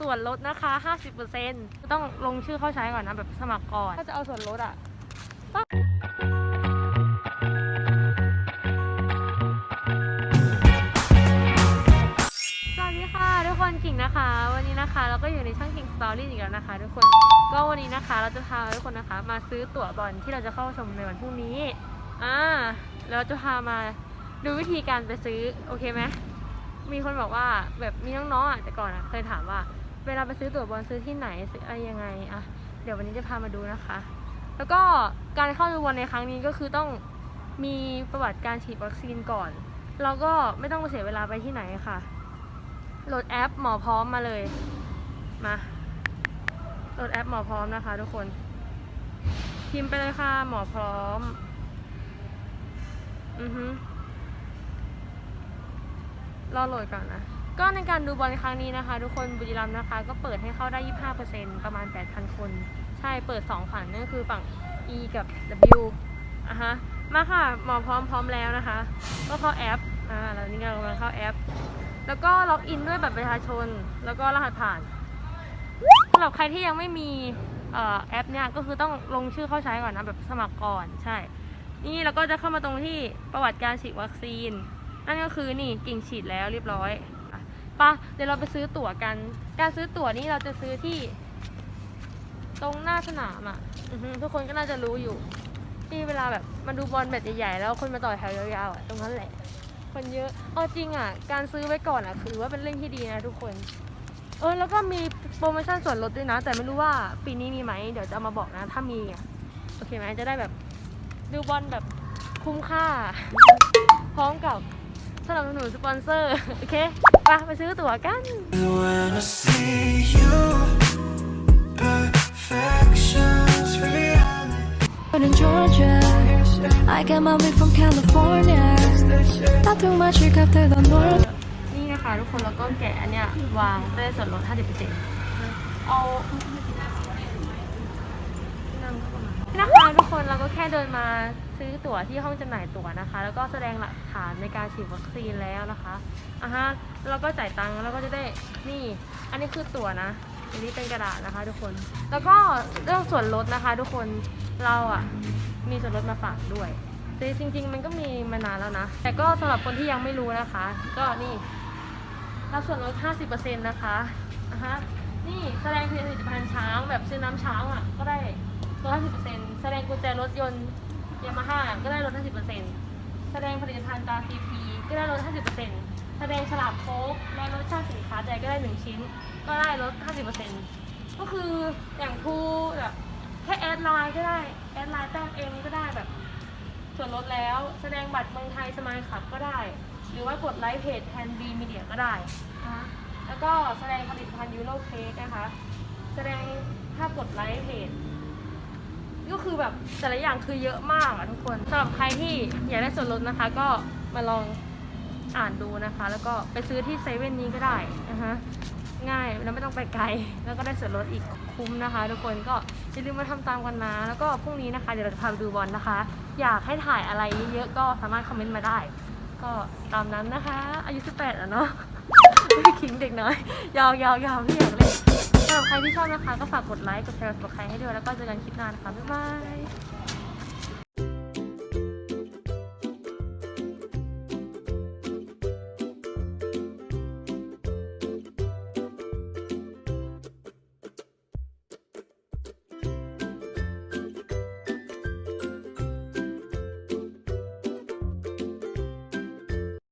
ส่วนลดนะคะ 50%ต้องลงชื่อเข้าใช้ก่อนนะ แบบสมัครก่อน ถ้าจะเอาส่วนลดอะสวัสดีค่ะทุกคนกิ่งนะคะ วันนี้นะคะเราก็อยู่ในช่องกิ่งสตอรี่อีกแล้วนะคะ ทุกคนก็วันนี้นะคะ เราจะพาทุกคนนะคะ มาซื้อตั๋วบอลที่เราจะเข้าชมในวันพรุ่งนี้อ่าแล้วจะพามาดูวิธีการไปซื้อ โอเคไหม มีคนบอกว่าแบบมีน้องๆอะแต่ก่อนอะเคยถามว่า เวลาไปซื้อตั๋วบอลซื้อที่ไหนซื้ออะไรยังไงอะเดี๋ยววันนี้จะพามาดูนะคะ แล้วก็การเข้าดูบอลในครั้งนี้ก็คือต้องมีประวัติการฉีดวัคซีนก่อนเราก็ไม่ต้องเสียเวลาไปที่ไหนค่ะ โหลดแอปหมอพร้อมมาเลย มา โหลดแอปหมอพร้อมนะคะ ทุกคน พิมพ์ไปเลยค่ะหมอพร้อม อือฮึ รอโหลดก่อนนะ ก็ในการดูบอลครั้งนี้นะคะ ทุกคนบุรีรัมย์นะคะ ก็เปิดให้เข้าได้ 25%ประมาณ 8,000 คน ใช่เปิด 2 ฝั่งนั่นก็คือฝั่ง E กับ W อะฮะ มาค่ะ หมอพร้อมพร้อมแล้วนะคะ ก็เข้าแอป อ่าแล้วนี่กำลังเข้าแอป แล้วก็ล็อกอินด้วยบัตรประชาชน แล้วก็รหัสผ่านสำหรับใครที่ยังไม่มีเอ่อแอปเนี่ยก็คือต้องลงชื่อเข้าใช้ก่อนนะแบบสมัครก่อนใช่ นี่เราก็จะเข้ามาตรงที่ประวัติการฉีดวัคซีน นั่นก็คือนี่กิ่งฉีดแล้วเรียบร้อยอะไปะเดี๋ยวเราไปซื้อตั๋วกัน การซื้อตั๋วนี่เราจะซื้อที่ ตรงหน้าสนามอะทุกคนก็น่าจะรู้อยู่ ที่เวลาแบบมาดูบอลแบบใหญ่ๆแล้วคนมาต่อแถวยาวๆอะตรงนั้นแหละ คนเยอะเอจริงอะ การซื้อไว้ก่อนอะ คือว่าเป็นเรื่องที่ดีนะทุกคน เออแล้วก็มีโปรโมชั่นส่วนลดด้วยนะ แต่ไม่รู้ว่าปีนี้มีไหมเดี๋ยวจะามาบอกนะถ้ามีอะโอเคไหมจะได้แบบดูบอลแบบคุ้มค่า พร้อมกับ สนับสนุนสปอนเซอร์ โอเคไปไปซื้อตั๋วกัน When I see you, perfection's reality. in Georgia. I got my way from California. Not too much, you got to the north. นี่นะคะทุกคนแล้วก็แกะอันเนี้ยวางได้ส่วนลด50%เอานี่ นะคะทุกคนเราก็แค่เดินมาซื้อตั๋วที่ห้องจำหน่ายตั๋วนะคะ แล้วก็แสดงหลักฐานในการฉีดวัคซีนแล้วนะคะอะฮะแล้วก็จ่ายตังค์แล้วก็จะได้นี่ อันนี้คือตั๋วนะอันนี้เป็นกระดาษนะคะ ทุกคน แล้วก็เรื่องส่วนลดนะคะ ทุกคนเราอะมีส่วนลดมาฝากด้วยแต่จริง ๆ มันก็มีมานานแล้วนะ แต่ก็สำหรับคนที่ยังไม่รู้นะคะ ก็นี่รับส่วนลด 50%นะคะอะฮะนี่แสดงผลิตภัณฑ์ช้างแบบซื้อน้ำช้างอะก็ได้ ลด 50%แสดงกุญแจรถยนต์ยามาฮ่าก็ได้ลด 50%แสดงผลิตภัณฑ์ตาซีพีก็ได้ลด 50%แสดงฉลากโค้กและรสชาติสินค้าใดก็ได้ 1 ชิ้น ก็ได้ลด 50%ก็คืออย่างทูแบบแค่แอดไลน์ก็ได้ แอดไลน์แต้มเองก็ได้แบบ ส่วนลดแล้วแสดงบัตรเมืองไทยสมายขับก็ได้ หรือว่ากดไลค์เพจแทนบีมีเดียก็ได้นะคะแล้วก็แสดงผลิตภัณฑ์ยูโรเค้กนะคะ แสดงถ้ากดไลค์เพจ ก็คือแบบแต่ละอย่างคือเยอะมากอะทุกคนสำหรับใครที่อยากได้ส่วนลดนะคะ ก็มาลองอ่านดูนะคะ แล้วก็ไปซื้อที่เซเว่นนี้ก็ได้นะคะง่ายแล้วไม่ต้องไปไกล แล้วก็ได้ส่วนลดอีกคุ้มนะคะ ทุกคนก็อย่าลืมมาทำตามกันนะ แล้วก็พรุ่งนี้นะคะเดี๋ยวเราจะพาไปดูบอลนะคะ อยากให้ถ่ายอะไรเยอะๆก็สามารถคอมเมนต์มาได้ ก็ตามนั้นนะคะ อายุ 18อะเนาะไม่ขิงเด็กน้อย ยาวยาวยาวพี่อยากเล่น ใครที่ชอบนะคะก็ฝากกดไลค์ กดแชร์กดใครให้ด้วย แล้วก็เจอกันคลิปหน้านะคะ บ๊ายบาย